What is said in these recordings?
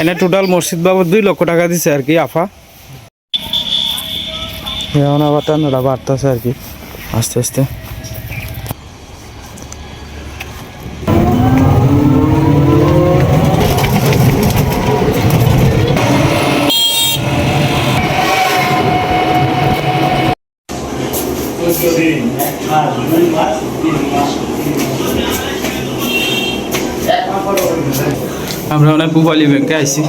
এনে টোটাল মসজিদ বাবদ দুই লক্ষ টাকা দিছে আর কি আফা। এখন আবার টান্ডাটা বাড়তেছে আর কি আস্তে আস্তে। আমরা অনেক পুবালি ব্যাংকে আইছি।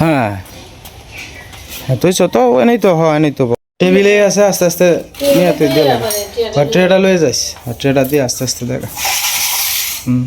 হ্যাঁ। হ্যাঁ তুই তো এনেই তো হয় এনেই তো। টেবিলে আছে, আস্তে আস্তে নিয়ে তুই দিয়ে আর ট্রেটা লয়ে যাইস আর ট্রেটা দিয়ে আস্তে আস্তে দেখা। হুম।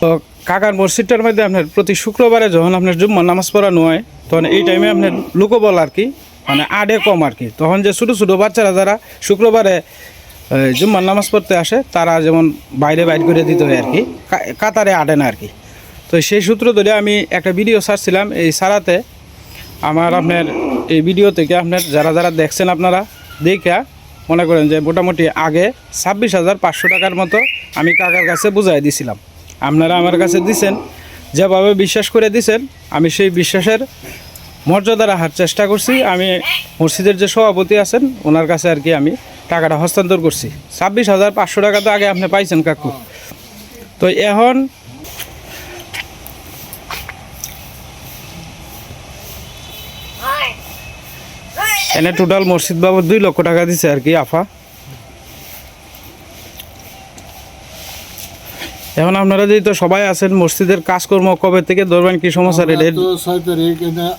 তো কাকার মসজিদটার মধ্যে আপনার প্রতি শুক্রবারে যখন আপনার জুম্মা নামাজ পড়ানো হয়, তখন এই টাইমে আপনার লোকবল আর কি মানে আডে কম আর কি। তখন যে ছোটো ছোটো বাচ্চারা যারা শুক্রবারে জুম্মার নামাজ পড়তে আসে, তারা যেমন বাইরে বাইর করে দিতে হয় আর কি কাতারে আডে না আর কি। তো সেই সূত্র ধরে আমি একটা ভিডিও সারছিলাম এই সারাতে আমার আপনার এই ভিডিও থেকে আপনার যারা যারা দেখছেন আপনারা, দেখা মনে করেন যে মোটামুটি আগে ছাব্বিশ হাজার পাঁচশো টাকার মতো আমি কাকার কাছে বুঝাই দিছিলাম। আপনারা আমার কাছে দিছেন, যেভাবে বিশ্বাস করে দিছেন, আমি সেই বিশ্বাসের মর্যাদা রাখার চেষ্টা করছি। আমি মসজিদের যে সভাপতি আছেন, ওনার কাছে আর কি আমি টাকাটা হস্তান্তর করছি। ছাব্বিশ হাজার পাঁচশো টাকা তো আগে আপনি পাইছেন, কাকু। তো এখন এনে টোটাল মসজিদ বাবদ দুই লক্ষ টাকা দিছে আর কি, আফা। এখন আপনারা যেহেতু তো সবাই আছেন মসজিদের কাজকর্ম কবে থেকে ধরবেন কি সমস্যা? রে তো ছয় তারিখ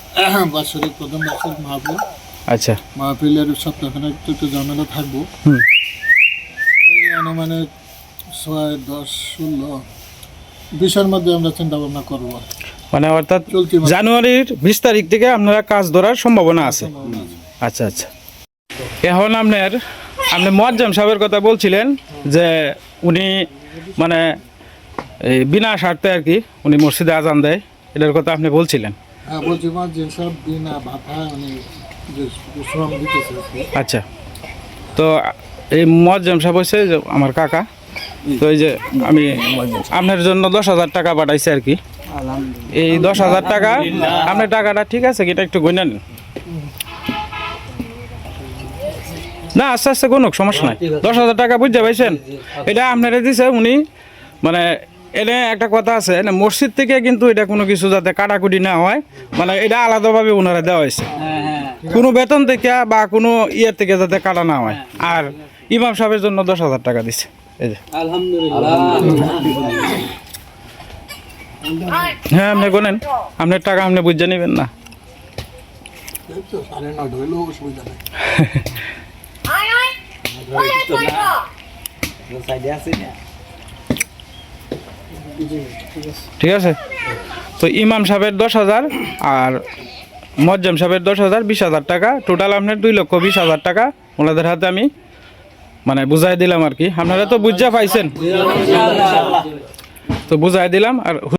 বাৎসরিক প্রথম বার্ষিক মাহফিল। আচ্ছা। মাহফিলের সপ্তাহখানেক একটু একটু ঝামেলা থাকব। আনুমানিক ছয় দশ ষোলো বিশের মধ্যে আমরা চিন্তা ভাবনা করব। মানে অর্থাৎ জানুয়ারির বিশ তারিখ থেকে আপনারা কাজ ধরার সম্ভাবনা আছে। আচ্ছা আচ্ছা। এখন আপনার আপনি মোয়াজ্জাম সাহেবের কথা বলছিলেন যে উনি মানে এই বিনা স্বার্থে আর কি উনি মসজিদে আজান দেয়। এটার কথা আপনি বলছিলেন। হ্যাঁ বলছি যেসব বিনা ভাতা উনি শ্রম দিতেছে আচ্ছা। তো এই মোয়াজ্জাম সাহেব হচ্ছে যে আমার কাকা। তো এই যে আমি আপনার জন্য দশ হাজার টাকা পাঠাইছি আর কি। এই দশ হাজার টাকা আপনার টাকাটা ঠিক আছে কি এটা একটু গইনা নেন। না আস্তে আস্তে গুনুক সমস্যা নাই। দশ হাজার টাকা বুঝতে পাইছেন? এটা আপনারা দিছে উনি মানে এনে একটা কথা আছে এনে মসজিদ থেকে কিন্তু এটা কোনো কিছু যাতে কাটাকুটি না হয় মানে এটা আলাদাভাবে ওনারা দেওয়া হয়েছে। কোনো বেতন থেকে বা কোনো ইয়ের থেকে যাতে কাটা না হয়। আর ইমাম সাহেবের জন্য দশ হাজার টাকা দিছে। এই যে। হ্যাঁ আপনি গোনেন আপনার টাকা আপনি বুঝে নেবেন না। অসুবিধা নেই ঠিক আছে? তো ইমাম সাহেবের দশ হাজার আর মজ্জাম সাহেবের দশ হাজার, বিশ হাজার টাকা। টোটাল আপনার দুই লক্ষ বিশ হাজার টাকা। ওনাদের হাতে আমি মানে বুঝাই দিলাম আর কি। আপনারা তো বুঝা পাইছেন। তো বুঝাই দিলাম আর